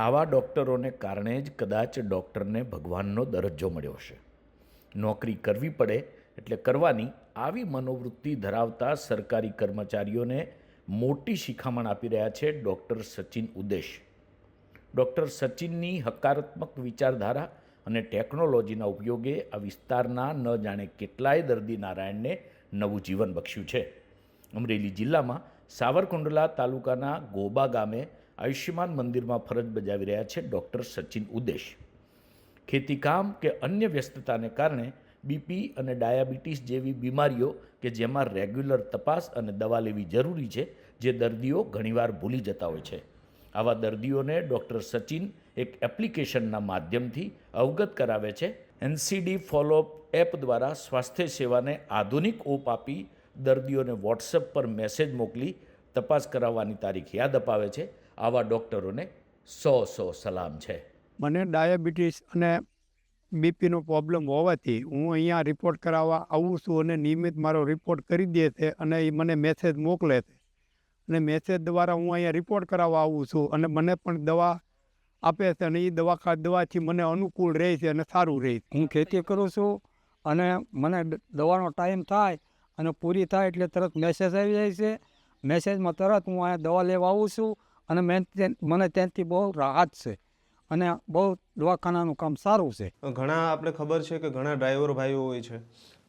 આવા ડૉક્ટરોને કારણે જ કદાચ ડૉક્ટરને ભગવાનનો દરજ્જો મળ્યો હશે. નોકરી કરવી પડે એટલે કરવાની આવી મનોવૃત્તિ ધરાવતા સરકારી કર્મચારીઓને મોટી શિખામણ આપી રહ્યા છે ડૉક્ટર સચિન ઉદેશ. ડૉક્ટર સચિનની હકારાત્મક વિચારધારા અને ટેકનોલોજીના ઉપયોગે આ વિસ્તારના ન જાણે કેટલાય દર્દી નારાયણને નવું જીવન બક્ષ્યું છે. અમરેલી જિલ્લામાં સાવરકુંડલા તાલુકાના ગોબા ગામે આયુષ્યમાન મંદિરમાં ફરજ બજાવી રહ્યા છે ડૉક્ટર સચિન ઉદેશ. ખેતીકામ કે અન્ય વ્યસ્તતાને કારણે બીપી અને ડાયાબિટીસ જેવી બીમારીઓ કે જેમાં રેગ્યુલર તપાસ અને દવા લેવી જરૂરી છે, જે દર્દીઓ ઘણીવાર ભૂલી જતા હોય છે. આવા દર્દીઓને ડૉક્ટર સચિન એક એપ્લિકેશનના માધ્યમથી અવગત કરાવે છે. એનસીડી ફોલોઅપ એપ દ્વારા સ્વાસ્થ્ય સેવાને આધુનિક ઓપ આપી દર્દીઓને વોટ્સએપ પર મેસેજ મોકલી તપાસ કરાવવાની તારીખ યાદ અપાવે છે. આવા ડૉક્ટરોને સો સો સલામ છે. મને ડાયાબિટીસ અને બીપીનો પ્રોબ્લેમ હોવાથી હું અહીંયા રિપોર્ટ કરાવવા આવું છું અને નિયમિત મારો રિપોર્ટ કરી દે છે અને એ મને મેસેજ મોકલે છે. અને મેસેજ દ્વારા હું અહીંયા રિપોર્ટ કરાવવા આવું છું અને મને પણ દવા આપે છે અને એ દવા દવાથી મને અનુકૂળ રહે છે અને સારું રહે છે. હું ખેતી કરું છું અને મને દવાનો ટાઈમ થાય અને પૂરી થાય એટલે તરત મેસેજ આવી જાય છે. મેસેજમાં તરત હું અહીંયા દવા લેવા આવું છું અને મેં મને ત્યાંથી બહુ રાહત છે. અને બહુ દવાખાનાનું કામ સારું છે. ઘણા આપણે ખબર છે કે ઘણા ડ્રાઈવર ભાઈઓ હોય છે.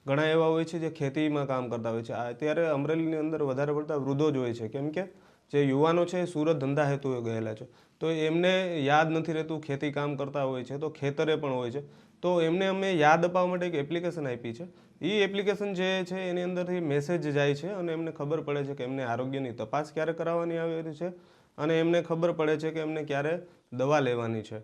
ઘણા એવા હોય છે જે ખેતીમાં કામ કરતા હોય છે. અત્યારે અમરેલીની અંદર વધારે પડતા વૃદ્ધો જ હોય છે. કેમ કે જે યુવાનો છે સુરત ધંધા હેતુએ ગયેલા છે. તો એમને યાદ નથી રહેતું ખેતી કામ કરતા હોય છે, તો ખેતરે પણ હોય છે. તો એમને અમે યાદ અપાવવા માટે એક એપ્લિકેશન આપી છે. એ એપ્લિકેશન જે છે, એની અંદરથી મેસેજ જાય છે અને એમને ખબર પડે છે કે એમને આરોગ્યની તપાસ ક્યારે કરાવવાની આવેલી છે. અને એમને ખબર પડે છે કે એમને ક્યારે દવા લેવાની છે.